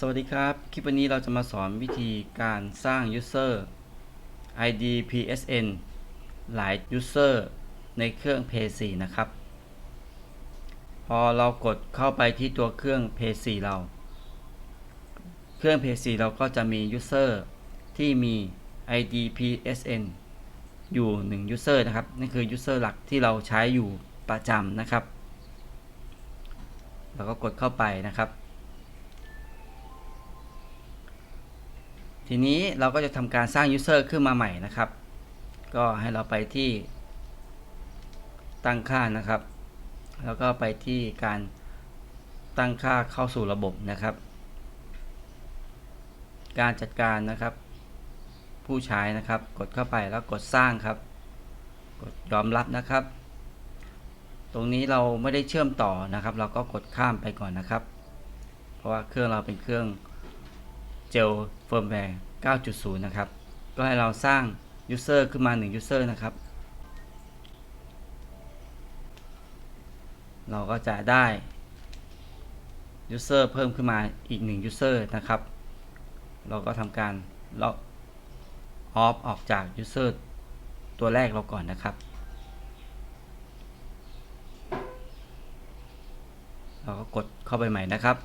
สวัสดีครับ คลิปวันนี้เราจะมาสอนวิธีการสร้าง user ID PSN หลาย user ในเครื่อง p 4นะครับ พอเรากดเข้าไปที่ตัวเครื่อง p 4เรา เครื่อง p 4เราก็จะมี user ที่มี ID PSN อยู่ 1 user นะครับนั่นคือ user หลักที่เราใช้อยู่ประจำนะครับ เราก็กดเข้าไปนะครับ ทีนี้เราก็จะทำการสร้าง user ขึ้นมาใหม่นะครับ ก็ให้เราไปที่ตั้งค่านะครับ แล้วก็ไปที่การตั้งค่าเข้าสู่ระบบนะครับ การจัดการนะครับ ผู้ใช้นะครับ กดเข้าไปแล้วกดสร้างครับ กดยอมรับนะครับ ตรงนี้เราไม่ได้เชื่อมต่อนะครับ เราก็กดข้ามไปก่อนนะครับ เพราะว่าเครื่องเราเป็นเครื่อง เจลเฟิร์มแวร์ 9.0 นะครับ ก็ให้เราสร้าง User ขึ้นมา 1 User นะครับ เราก็จะได้ User เพิ่มขึ้นมาอีก 1 User นะครับ เราก็ทำการล็อกออฟออกจาก User ตัวแรกเราก่อนนะครับ เราก็กดเข้าไปใหม่นะครับ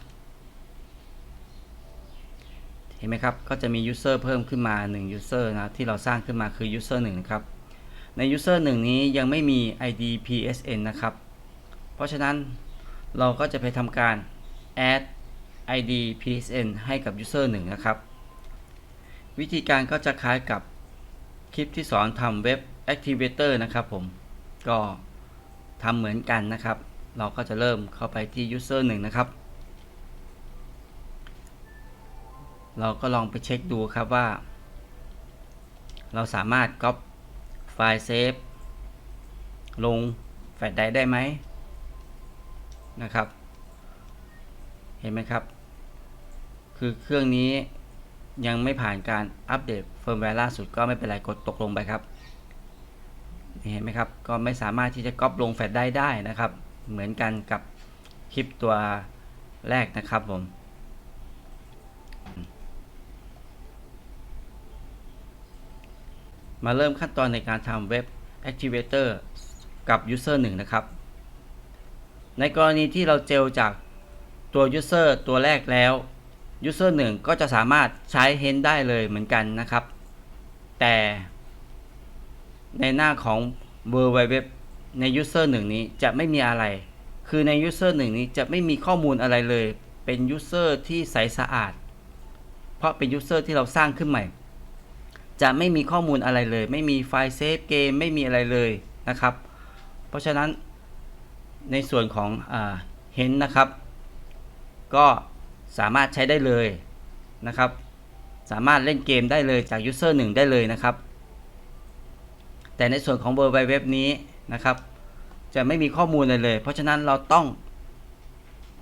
ห็นไหมครับ ก็จะมี user เพิ่มขึ้นมา 1 user นะ ที่เราสร้างขึ้นมาคือ user 1นะครับ ใน user 1 นี้ยังไม่มี id psn นะครับ เพราะฉะนั้นเราก็จะไปทำการ add id psn ให้กับ user 1 นะครับ วิธีการก็จะคล้ายกับคลิปที่สอนทำเว็บ activator นะครับผม ก็ทำเหมือนกันนะครับ เราก็จะเริ่มเข้าไปที่ user 1 นะครับ เราก็ลองไปเช็คดูครับว่า เราสามารถก๊อปไฟล์เซฟลงแฟลชไดร์ได้ไหมนะครับ เห็นไหมครับ คือเครื่องนี้ยังไม่ผ่านการอัปเดตเฟิร์มแวร์ล่าสุดก็ไม่เป็นไรกดตกลงไปครับ เห็นไหมครับ ก็ไม่สามารถที่จะก๊อปลงแฟลชไดร์ได้นะครับ เหมือนกันกับคลิปตัวแรกนะครับผม มาเริ่มขั้นตอนในการทำเว็บ Activator กับ User 1 นะครับ ในกรณีที่เราเจลจากตัว User ตัวแรกแล้ว User 1 ก็จะสามารถใช้ Hint ได้เลยเหมือนกันนะครับ แต่ในหน้าของ w w w ใน User 1 นี้จะไม่มีอะไร คือใน User 1 นี้จะไม่มีข้อมูลอะไรเลย เป็น User ที่ใสสะอาด เพราะเป็น User ที่เราสร้างขึ้นใหม่ จะไม่มีข้อมูลอะไรเลย ไม่มีไฟล์เซฟเกมไม่มีอะไรเลยนะครับ เพราะฉะนั้นในส่วนของเห็นนะครับ ก็สามารถใช้ได้เลยนะครับ สามารถเล่นเกมได้เลยจาก User 1 ได้เลยนะครับ แต่ในส่วนของเบอร์ไวเว็บนี้นะครับ จะไม่มีข้อมูลเลยเลย เพราะฉะนั้นเราต้อง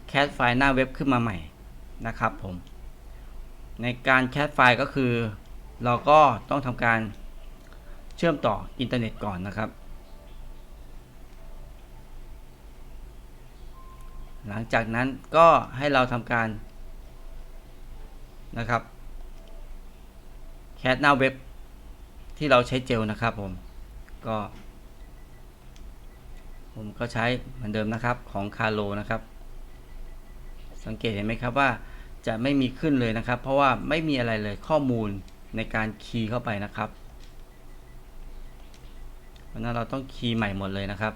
แคสไฟล์หน้าเว็บขึ้นมาใหม่นะครับผมในการแคสไฟล์ก็คือ เราก็ต้องทำการเชื่อมต่ออินเทอร์เน็ตก่อนนะครับ หลังจากนั้นก็ให้เราทำการนะครับแคสหน้าเว็บที่เราใช้เจลนะครับผมก็ ผมก็ใช้เหมือนเดิมนะครับของคาโลนะครับ สังเกตเห็นไหมครับว่าจะไม่มีขึ้นเลยนะครับ เพราะว่าไม่มีอะไรเลยข้อมูล ในการคีย์เข้าไปนะครับเพราะนั้นเราต้องคีย์ใหม่หมดเลยนะครับ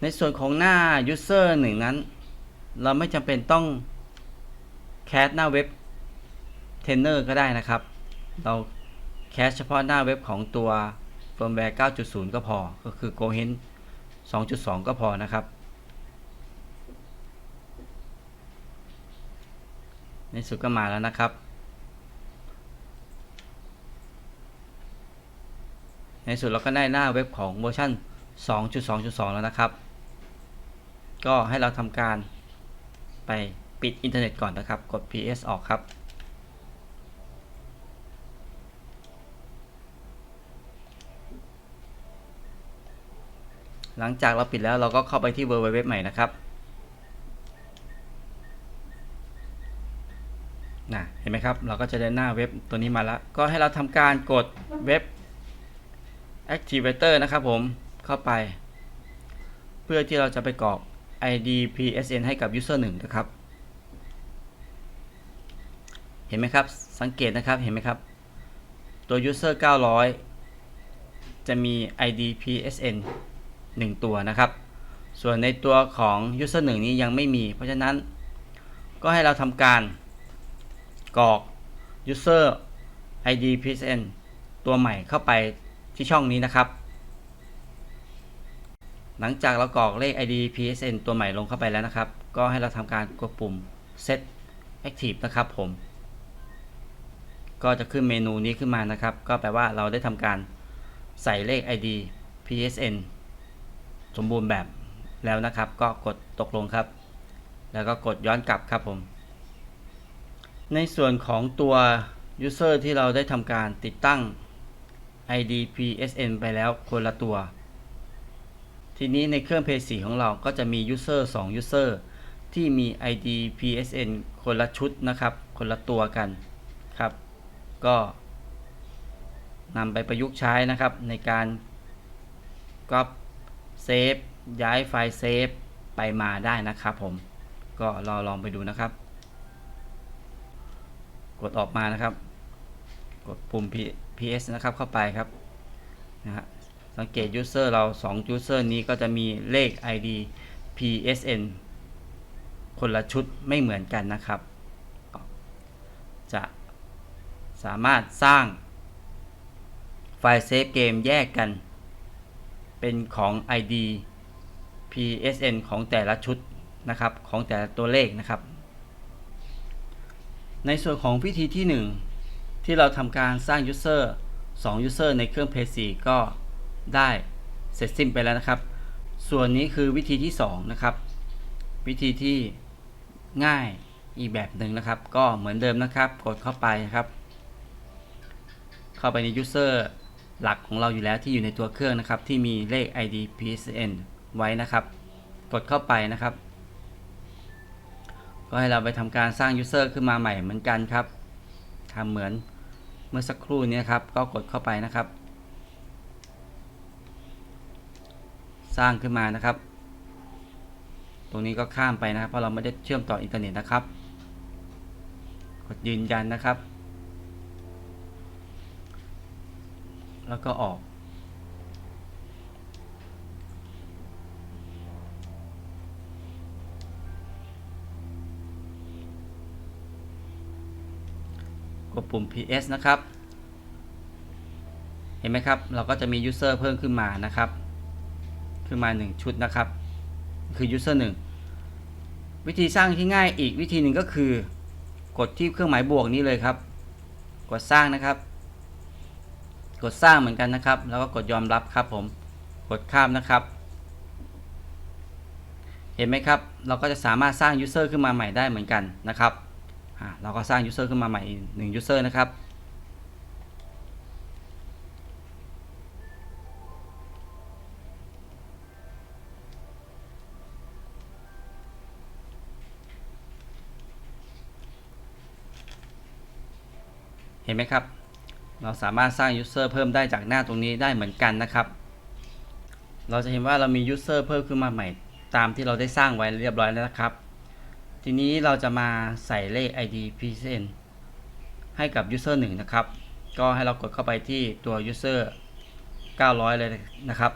ในส่วนของหน้า user หนึ่งนั้น เราไม่จำเป็นต้องแคสหน้าเว็บ Tenor ก็ได้นะครับ เราแคสเฉพาะหน้าเว็บของตัว firmware 9.0 ก็พอ ก็คือ Gohen 2.2 ก็พอนะครับ ในสุดก็มาแล้วนะครับ ในสุดเราก็ได้หน้าเว็บของเวอร์ชัน2.2.2 แล้วนะครับ ก็ให้เราทำการไปปิดอินเทอร์เน็ตก่อนนะครับ กด ps ออกครับ หลังจากเราปิดแล้วเราก็เข้าไปที่ www ใหม่นะครับ นะเห็นไหมครับ เราก็จะได้หน้าเว็บตัวนี้มาแล้ว ก็ให้เราทำการกดเว็บ activator นะครับผมเข้าไป เพื่อที่เราจะไปกรอก ID PSN ให้กับ user 1 นะครับ เห็นไหมครับ สังเกตนะครับเห็นไหมครับ ตัว user 900 จะมี ID PSN 1 ตัวนะครับ ส่วนในตัวของ user 1 นี้ยังไม่มี เพราะฉะนั้นก็ให้เราทำการ กรอก user ID PSN ตัวใหม่เข้าไปที่ช่องนี้นะครับ หลังจากเรากรอกเลข ID PSN ตัวใหม่ลงเข้าไปแล้วนะครับ ก็ให้เราทำการกดปุ่ม set active นะครับผม ก็จะขึ้นเมนูนี้ขึ้นมานะครับ ก็แปลว่าเราได้ทำการใส่เลข ID PSN สมบูรณ์แบบแล้วนะครับ ก็กดตกลงครับ แล้วก็กดย้อนกลับครับผม ในส่วนของตัว User ที่เราได้ทำการติดตั้ง ID PSN ไปแล้วคนละตัว ทีนี้ในเครื่อง p 4ของเราก็จะมี User 2 User ที่มี ID PSN คนละชุดนะครับ คนละตัวกันครับ ก็นำไปประยุกต์ใช้นะครับในการก๊อปเซฟย้ายไฟล์เซฟไปมาได้นะครับผม ก็รอลองไปดูนะครับ กดออกมานะครับ กดปุ่ม PS นะครับเข้าไปครับนะฮะสังเกต User เรา 2 User นี้ก็จะมีเลข ID PSN คนละชุดไม่เหมือนกันนะครับ จะสามารถสร้างไฟล์เซฟเกมแยกกัน เป็นของ ID PSN ของแต่ละชุดนะครับ ของแต่ละตัวเลขนะครับ ในส่วนของวิธีที่ 1 ที่เราทำการสร้าง User 2 User ในเครื่อง p 4ก็ได้เสร็จสิ้นไปแล้วนะครับ ส่วนนี้คือวิธีที่ 2 นะครับ วิธีที่ง่ายอีกแบบหนึ่งนะครับ ก็เหมือนเดิมนะครับ กดเข้าไปนะครับ เข้าไปใน User หลักของเราอยู่แล้วที่อยู่ในตัวเครื่องนะครับ ที่มีเลข ID PSN ไว้นะครับ กดเข้าไปนะครับ ก็ให้เราไปทำการสร้าง User ขึ้นมาใหม่เหมือนกันครับทำเหมือนเมื่อสักครู่นี้ครับ ก็กดเข้าไปนะครับ สร้างขึ้นมานะครับ ตรงนี้ก็ข้ามไปนะครับ เพราะเราไม่ได้เชื่อมต่ออินเทอร์เน็ตนะครับ กดยืนยันนะครับ แล้วก็ออก กดปุ่ม PS นะครับ เห็นไหมครับ เราก็จะมี User เพิ่มขึ้นมานะครับ ขึ้นมา 1 ชุดนะครับ คือ User 1 วิธีสร้างที่ง่ายอีกวิธีหนึ่งก็คือ กดที่เครื่องหมายบวกนี้เลยครับ กดสร้างนะครับ กดสร้างเหมือนกันนะครับ แล้วก็กดยอมรับครับผม กดข้ามนะครับเห็นไหมครับ เราก็จะสามารถสร้าง User ขึ้นมาใหม่ได้เหมือนกันนะครับ เราก็สร้าง User ขึ้นมาใหม่หนึ่ง User นะครับเห็นไหมครับ เราสามารถสร้าง User เพิ่มได้จากหน้าตรงนี้ได้เหมือนกันนะครับ เราจะเห็นว่าเรามี User เพิ่มขึ้นมาใหม่ตามที่เราได้สร้างไว้เรียบร้อยแล้วนะครับ ทีนี้เราจะมาใส่เลข ID PSN ให้กับ User 1 นะครับ ก็ให้เรากดเข้าไปที่ตัว User 900 เลยนะครับ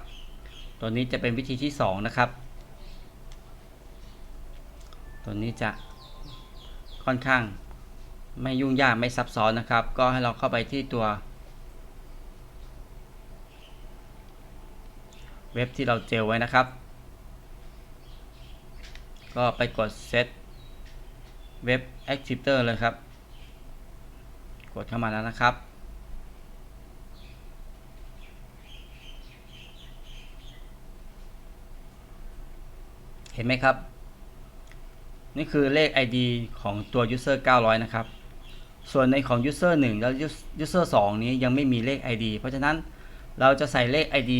ตัวนี้จะเป็นวิธีที่ 2 นะครับ ตัวนี้จะค่อนข้างไม่ยุ่งยากไม่ซับซ้อนนะครับ ก็ให้เราเข้าไปที่ตัว เว็บที่เราเจลไว้นะครับ ก็ไปกด set เว็บ Activator เลยครับ กดเข้ามาแล้วนะครับ เห็นไหมครับ นี่คือเลข ID ของตัว user 900 นะครับ ส่วนในของ user 1 แล้ว user 2 นี้ยังไม่มีเลข ID เพราะฉะนั้นเราจะใส่เลข ID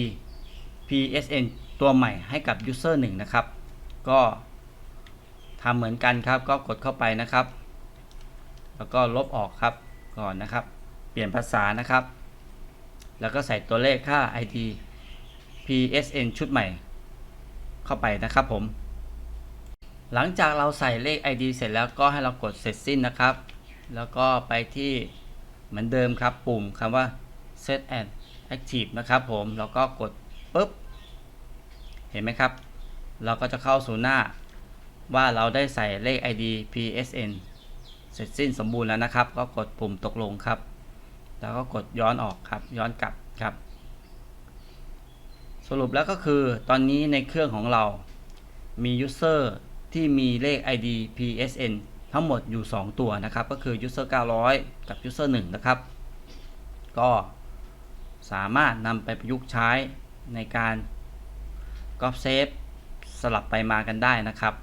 PSN ตัวใหม่ให้กับ User 1 นะครับ ก็ ทำเหมือนกันครับ ก็กดเข้าไปนะครับ แล้วก็ลบออกครับก่อนนะครับ เปลี่ยนภาษานะครับ แล้วก็ใส่ตัวเลขค่า ID PSN ชุดใหม่ เข้าไปนะครับผม หลังจากเราใส่เลข ID เสร็จแล้วก็ให้เรากดเสร็จสิ้นนะครับ แล้วก็ไปที่เหมือนเดิมครับ ปุ่มคำว่า set and active นะครับผม แล้วก็กดปุ๊บ เห็นไหมครับ เราก็จะเข้าสู่หน้า ว่าเราได้ใส่เลข ID PSN เสร็จสิ้นสมบูรณ์แล้วนะครับ ก็กดปุ่มตกลงครับ แล้วก็กดย้อนออกครับ ย้อนกลับครับ สรุปแล้วก็คือตอนนี้ในเครื่องของเรามี user ที่มีเลข ID PSN ทั้งหมดอยู่ 2 ตัวนะครับ ก็คือ user 900 กับ user 1 นะครับ ก็สามารถนำไปประยุกต์ใช้ในการ copy save สลับไปมากันได้นะครับ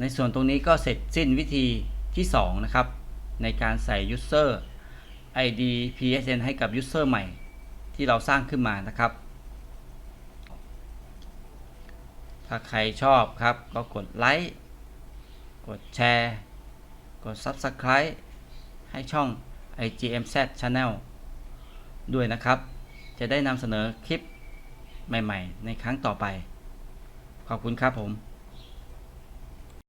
ในส่วนตรงนี้ก็เสร็จสิ้นวิธีที่ 2 นะครับ ในการใส่ user ID PSN ให้กับ user ใหม่ที่เราสร้างขึ้นมานะครับ ถ้าใครชอบครับ ก็กดไลค์กดแชร์ กด Subscribe ให้ช่อง IGMZ Channel ด้วยนะครับ จะได้นำเสนอคลิปใหม่ ๆ ในครั้งต่อไป ขอบคุณครับผม